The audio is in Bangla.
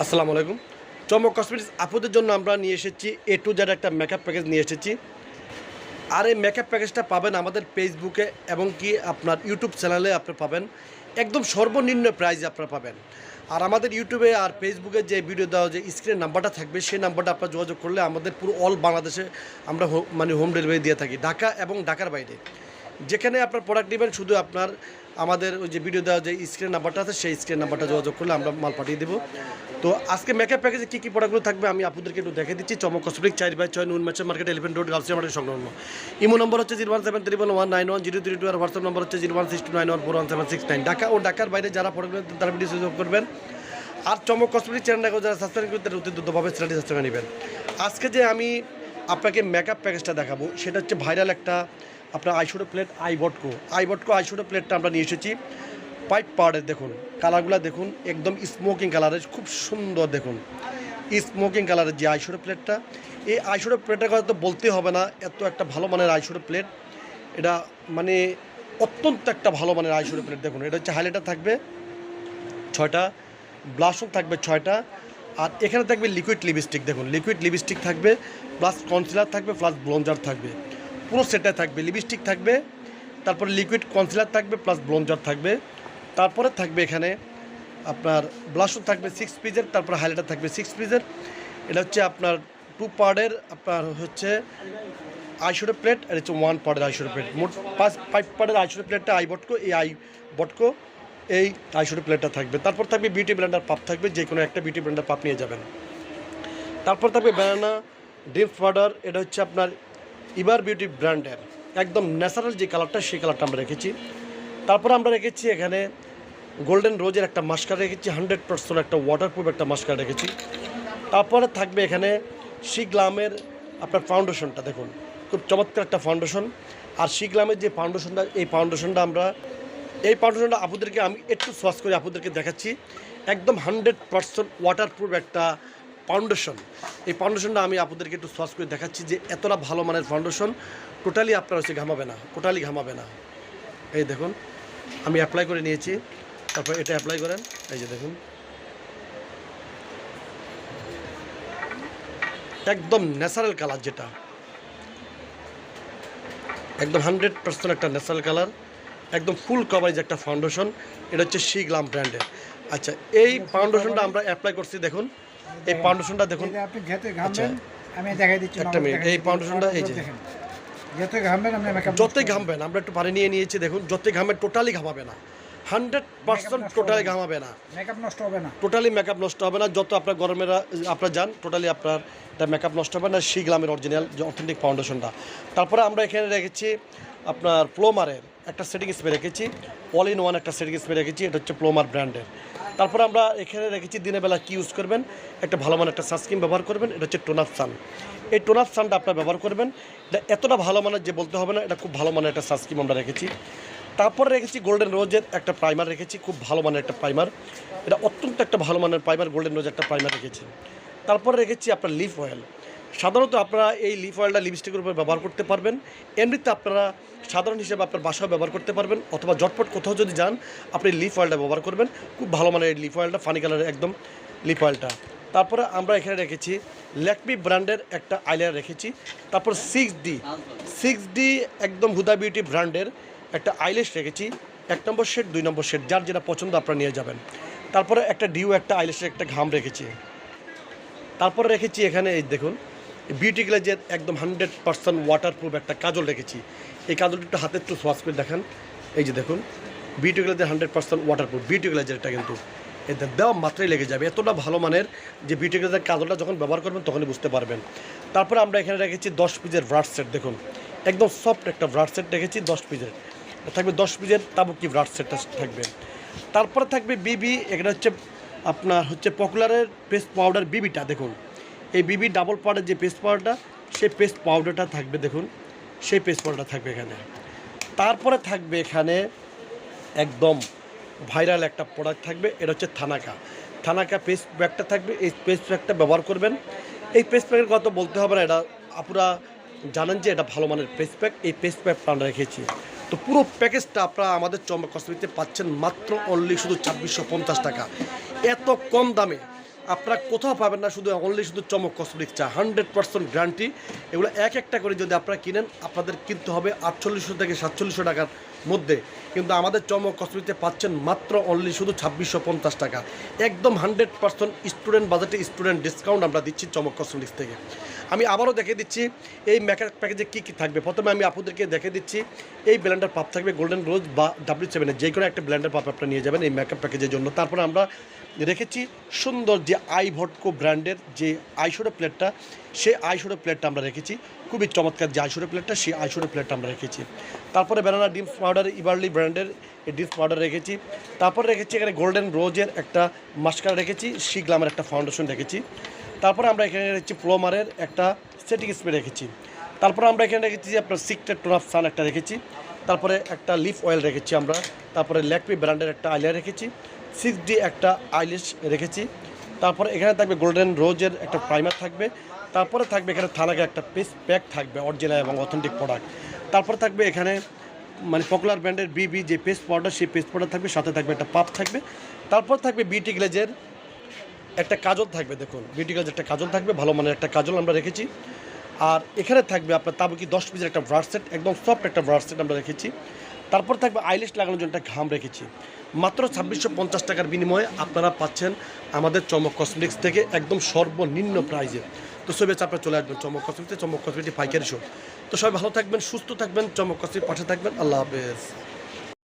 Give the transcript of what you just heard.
আসসালামু আলাইকুম। চমক কসমেটিক্স আপুদের জন্য আমরা নিয়ে এসেছি এ টু জেড একটা মেকআপ প্যাকেজ নিয়ে এসেছি। আর এই মেকআপ প্যাকেজটা পাবেন আমাদের ফেসবুকে এবং কি আপনার ইউটিউব চ্যানেলে আপনি পাবেন। একদম সর্বনিম্ন প্রাইজে আপনারা পাবেন। আর আমাদের ইউটিউবে আর ফেসবুকে যে ভিডিও দেওয়া যে স্ক্রিনের নাম্বারটা থাকবে, সেই নাম্বারটা আপনার যোগাযোগ করলে আমাদের পুরো অল বাংলাদেশে আমরা মানে হোম ডেলিভারি দিয়ে থাকি, ঢাকা এবং ঢাকার বাইরে। যেখানে আপনার প্রোডাক্ট নেবেন, শুধু আপনার আমাদের ওই যে ভিডিও দেওয়া যে স্ক্রিন নাম্বারটা আছে, সেই স্ক্রিন নাম্বারটা যোগাযোগ করলে আমরা মাল পাঠিয়ে দেবো। তো আজকে মেকআপ প্যাকেজে কী কী প্রোডাক্টগুলো থাকবে আমি আপনাদেরকে একটু দেখে দিচ্ছি। চমক কসমেটিক চার বাই ছয়, নুন ম্যাচের market eleven road girls market সংলগ্ন। ইমো নম্বর হচ্ছে zero one seven three one one nine one zero three two আর হোয়াটসঅ্যাপ নম্বর হচ্ছে zero one six two nine one four one seven six nine Dhaka ও ঢাকার বাইরে যারা প্রোডাক্ট তারা ভিডিও সুযোগ করবেন। আর চমক কসমেটিক চ্যানেলটাকে যারা সাবস্ক্রাইব করতে দ্রুতভাবে চ্যানেলটি সাবস্ক্রাইব নেবেন। আজকে যে আমি আপনাকে মেকআপ প্যাকেজটা দেখাবো। সেটা হচ্ছে ভাইরাল একটা আপনার আইশোডো প্লেট আইবটকো আইবটকো আইশোডো প্লেটটা আমরা নিয়ে এসেছি। পাইপ পাউডার দেখুন কালারগুলো দেখুন, একদম স্মোকিং কালারের খুব সুন্দর দেখুন। স্মোকিং কালারের যে আইশোডো প্লেটটা এই আইশোডো প্লেটের কথা তো বলতেই হবে না, এত একটা ভালো মানের আইশোডো প্লেট এটা মানে অত্যন্ত একটা ভালো মানের আইশোডো প্লেট দেখুন। এটা হচ্ছে হাইলাইটার থাকবে ছয়টা ব্লাশও থাকবে ছয়টা আর এখানে থাকবে লিকুইড লিপস্টিক দেখুন লিকুইড লিপস্টিক থাকবে প্লাস কনসিলার থাকবে প্লাস ব্লঞ্জার থাকবে। পুরো সেটটা থাকবে লিপস্টিক থাকবে, তারপরে লিকুইড কনসিলার থাকবে প্লাস ব্লঞ্জার থাকবে। তারপরে থাকবে এখানে আপনার ব্লাশও থাকবে সিক্স পিসের তারপর হাইলাইটার থাকবে সিক্স পিসের এটা হচ্ছে আপনার টু পার্টের আপনার হচ্ছে আইশোডো প্লেট আর হচ্ছে ওয়ান পার্টের আইশোডো প্লেট মোট পাঁচ ফাইভ পার্টের আইশোডো প্লেটটা আই বটকো, এই আই বটকো। এই আইশোডো প্লেটটা থাকবে। তারপর থাকবে বিউটি ব্লেন্ডার পাপ থাকবে, যে কোনো একটা বিউটি ব্লেন্ডার পাপ নিয়ে যাবেন। তারপর থাকবে ব্যানানা ডিপ পাউডার এটা হচ্ছে আপনার ইবার বিউটি ব্র্যান্ডের একদম ন্যাচারাল যে কালারটা সেই কালারটা আমরা রেখেছি। তারপর আমরা রেখেছি এখানে গোল্ডেন রোজের একটা মাস্কার রেখেছি হান্ড্রেড পার্সেন্ট একটা ওয়াটারপ্রুফ একটা মাস্কার রেখেছি। তারপরে থাকবে এখানে শিগ্লামের আপনার ফাউন্ডেশনটা দেখুন। খুব চমৎকার একটা ফাউন্ডেশন আর শিগ্লামের যে ফাউন্ডেশনটা এই ফাউন্ডেশনটা আমরা এই ফাউন্ডেশনটা আপনাদেরকে আমি একটু সস করে আপনাদেরকে দেখাচ্ছি। একদম হান্ড্রেড পার্সেন্ট ওয়াটারপ্রুফ একটা ফাউন্ডেশন এই ফাউন্ডেশনটা আমি আপনাদেরকে একটু সস করে দেখাচ্ছি যে এতটা ভালো মানের ফাউন্ডেশন টোটালি আপনার হচ্ছে ঘামাবে না টোটালি ঘামাবে না। এই দেখুন, আমি অ্যাপ্লাই করে নিয়েছি। তারপর এটা অ্যাপ্লাই করেন, এই যে দেখুন। একদম ন্যাচারাল কালার যেটা। একদম হান্ড্রেড পার্সেন্ট একটা ন্যাচারাল কালার একদম ফুল কভারেজ একটা ফাউন্ডেশন এটা হচ্ছে শিগ্লাম ব্র্যান্ডের আচ্ছা এই ফাউন্ডেশনটা আমরা অ্যাপ্লাই করছি দেখুন। এই ফাউন্ডেশনটা দেখুন। আচ্ছা। ঘামবেন আমি দেখাই দিচ্ছি একটা মিনিট, এই ফাউন্ডেশনটা এই যে। ঘামবেন যতই ঘামবেন আমরা একটু পানি নিয়ে নিয়েছি দেখুন যতই ঘামে টোটালি ঘামাবে না। হান্ড্রেড পার্সেন্ট টোটালি ঘামাবে না। মেকআপ নষ্ট হবে না। টোটালি মেকআপ নষ্ট হবে না যত আপনার গরমের আপনার যান টোটালি আপনার এটা মেকআপ নষ্ট হবে না শি গ্লামের অরিজিনাল যে অথেন্টিক ফাউন্ডেশনটা তারপরে আমরা এখানে রেখেছি আপনার প্লোমারের একটা সেটিং স্প্রে রেখেছি। অল ইন ওয়ান একটা সেটিং স্প্রে রেখেছি, এটা হচ্ছে প্লোমার ব্র্যান্ডের। তারপরে আমরা এখানে রেখেছি দিনের বেলা কী ইউজ করবেন, একটা ভালো মানের একটা সানস্ক্রিন ব্যবহার করবেন, এটা হচ্ছে টোনাপ সান। এই টোনাপ সানটা আপনার ব্যবহার করবেন, এটা এতটা ভালো মানের যে বলতে হবে না, এটা খুব ভালো মানের একটা সানস্ক্রিন আমরা রেখেছি। তারপরে রেখেছি গোল্ডেন রোজের একটা প্রাইমার রেখেছি, খুব ভালো মানের একটা প্রাইমার এটা অত্যন্ত একটা ভালো মানের প্রাইমার গোল্ডেন রোজ একটা প্রাইমার রেখেছি। তারপরে রেখেছি আপনার লিফ অয়েল সাধারণত আপনারা এই লিফ অয়েলটা লিপস্টিকের উপর ব্যবহার করতে পারবেন। এমনিতে আপনারা সাধারণ হিসেবে আপনার বাসাও ব্যবহার করতে পারবেন অথবা জটপট কোথাও যদি যান, আপনি লিফ অয়েলটা ব্যবহার করবেন। খুব ভালো মানের এই লিফ অয়েলটা ফানি কালারের একদম লিফ অয়েলটা তারপরে আমরা এখানে রেখেছি ল্যাকমি ব্র্যান্ডের একটা আইলাইনার রেখেছি। তারপর সিক্স ডি সিক্স ডি একদম হুদা বিউটি ব্র্যান্ডের একটা আইলেস রেখেছি। এক নম্বর শেড দুই নম্বর শেড যার যেটা পছন্দ আপনারা নিয়ে যাবেন। তারপরে একটা ডিউ একটা আইলেসের একটা ঘাম রেখেছি। তারপরে রেখেছি এখানে, এই দেখুন বিউটি গ্লেজের একদম হান্ড্রেড পার্সেন্ট ওয়াটারপ্রুফ একটা কাজল রেখেছি। এই কাজলটা একটু হাতে একটু সোয়াশ করে দেখান। এই যে দেখুন বিউটি গ্লেজের হান্ড্রেড পার্সেন্ট ওয়াটারপ্রুফ বিউটি গ্লেজের এটা কিন্তু। এটা দেওয়া মাত্রাই লেগে যাবে। এতটা ভালো মানের যে বিউটি গ্লেজের কাজলটা যখন ব্যবহার করবেন তখনই বুঝতে পারবেন। তারপরে আমরা এখানে রেখেছি দশ পিজের ব্রাড সেট দেখুন। একদম সফট একটা ব্রাড সেট রেখেছি দশ পিজের থাকবে দশ পিসের তাবুকি ব্রাড সেটটা থাকবে। তারপরে থাকবে বিবি এখানে হচ্ছে আপনার হচ্ছে পপুলারের পেস্ট পাউডার বিবিটা, দেখুন। এই বিবি ডাবল পাউডার যে পেস্ট পাউডারটা, সেই পেস্ট পাউডারটা থাকবে, দেখুন। সেই পেস্ট পাউডারটা থাকবে এখানে। তারপরে থাকবে এখানে একদম ভাইরাল একটা প্রোডাক্ট থাকবে, এটা হচ্ছে থানাকা। থানাকা পেস্ট ব্যাগটা থাকবে, এই পেস্ট ব্যাগটা ব্যবহার করবেন। এই পেস্ট ব্যাগের কথা বলতে হবে না, এটা আপুরা জানেন যে এটা ভালো মানের পেস্ট প্যাক এই পেস্ট প্যাকটা আমরা রেখেছি। তো পুরো প্যাকেজটা আপনারা আমাদের চমক কসমেটিতে পাচ্ছেন মাত্র অনলি শুধু ছাব্বিশশো পঞ্চাশ টাকা। এত কম দামে আপনারা কোথাও পাবেন না, শুধু অনলি শুধু চমক কসমেটিক্স চা। হান্ড্রেড পার্সেন্ট গ্যারান্টি এগুলো এক একটা করে যদি আপনারা কিনেন, আপনাদের কিনতে হবে আটচল্লিশশো থেকে সাতচল্লিশশো টাকার মধ্যে। কিন্তু আমাদের চমক কসমেটিক্সে পাচ্ছেন মাত্র অনলি শুধু ছাব্বিশশো পঞ্চাশ টাকা। একদম হান্ড্রেড পার্সেন্ট স্টুডেন্ট বাজেটে স্টুডেন্ট ডিসকাউন্ট আমরা দিচ্ছি চমক কসমেটিক্স থেকে। আমি আবারও দেখে দিচ্ছি এই মেকআপ প্যাকেজে কী কী থাকবে। প্রথমে আমি আপনাদেরকে দেখে দিচ্ছি, এই ব্লেন্ডার পাপ থাকবে গোল্ডেন রোজ বা ডাব্লিউ সেভেনের যে কোনো একটা ব্লেন্ডার পাপ আপনারা নিয়ে যাবেন এই মেকআপ প্যাকেজের জন্য। তারপরে আমরা রেখেছি সুন্দর যে আই ভটকো ব্র্যান্ডের যে আইশোডো প্লেটটা সেই আইশোডো প্লেটটা আমরা রেখেছি। খুবই চমৎকার যে আইশোডো প্লেটটা, সেই আইশোডো প্লেটটা আমরা রেখেছি। তারপরে ব্যানানা ডিমস পাউডার ইবার্লি ব্র্যান্ডের এই ডিমস পাউডার রেখেছি। তারপরে রেখেছি এখানে গোল্ডেন রোজের একটা মাস্কার রেখেছি সি গ্লামের একটা ফাউন্ডেশন রেখেছি। তারপরে আমরা এখানে রেখেছি প্লোমারের একটা সেটিং স্প্রে রেখেছি। তারপরে আমরা এখানে রেখেছি যে আপনার সিক্রেট টোন অফ সান একটা রেখেছি। তারপরে একটা লিফ অয়েল রেখেছি আমরা। তারপরে ল্যাকমি ব্র্যান্ডের একটা আইলার রেখেছি। সিক্স ডি একটা আইলিশ রেখেছি। তারপরে এখানে থাকবে গোল্ডেন রোজের একটা প্রাইমার থাকবে। তারপরে থাকবে এখানে থানাকে একটা পেস্ট প্যাক থাকবে অরিজিনাল এবং অথেন্টিক প্রোডাক্ট তারপরে থাকবে এখানে মানে পপুলার ব্র্যান্ডের বিবি যে পেস্ট পাউডার সেই পেস্ট পাউডার থাকবে, সাথে থাকবে একটা পাপ থাকবে। তারপর থাকবে বিউটি গ্লেজের একটা কাজল থাকবে, দেখুন। বিউটি গ্লেজের একটা কাজল থাকবে, ভালো মানের একটা কাজল আমরা রেখেছি। আর এখানে থাকবে আপনার তাবুকি দশ পিসের একটা ব্রাশ সেট একদম সফট একটা ব্রাশ সেট আমরা রেখেছি। তারপর থাকবে আইলিশ লাগানোর জন্য একটা ঘাম রেখেছি। মাত্র ছাব্বিশশো পঞ্চাশ টাকার বিনিময়ে আপনারা পাচ্ছেন আমাদের চমক কসমেটিক্স থেকে একদম সর্বনিম্ন প্রাইজে তো সবে আপনারা চলে আসবেন চমক কসমিতে চমক কসমিটি পাইকারি শো। তো সবাই ভালো থাকবেন, সুস্থ থাকবেন, চমক কসমি পাশে থাকবেন। আল্লাহ হাফেজ।